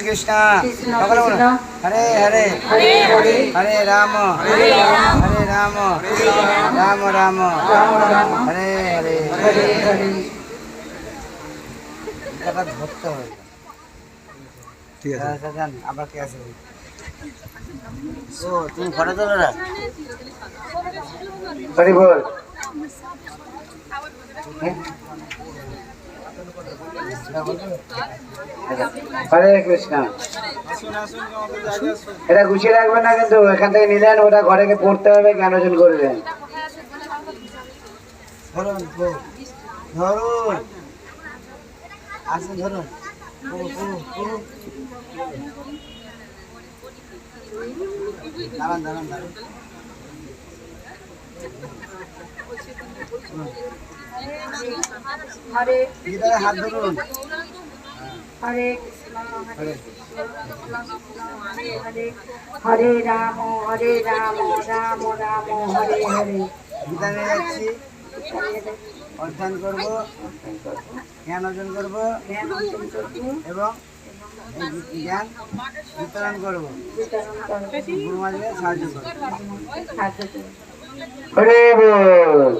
কৃষ্ণ। সকলে বলো। হরে হরে। হরে রাম। হরে রাম। রাম। রাম। হরে হরে। এটা ধরতে হবে। ঠিক আছে। আচ্ছা, আবার কে আছে? ও তুমি ফটো তোলো না হরি বল। হরে কৃষ্ণ। এটা গুছিয়ে রাখবেন না কিন্তু, এখান থেকে নিলেন ওটা ঘরে গিয়ে পড়তে হবে জ্ঞানোজন করবেন। ধরুন ধরুন। হরে হাত ধরুন। হরে হরে রাম হরে রাম রাম রাম হরে হরে। গীতা নিয়ে যাচ্ছি। অধ্যয়ন করব জ্ঞান অর্জন করব জ্ঞান অর্জন করব। এবং জ্ঞান বিতরণ করব। বিতরণ করব। গুরু মাঝে সাহায্য করব। হরে বল।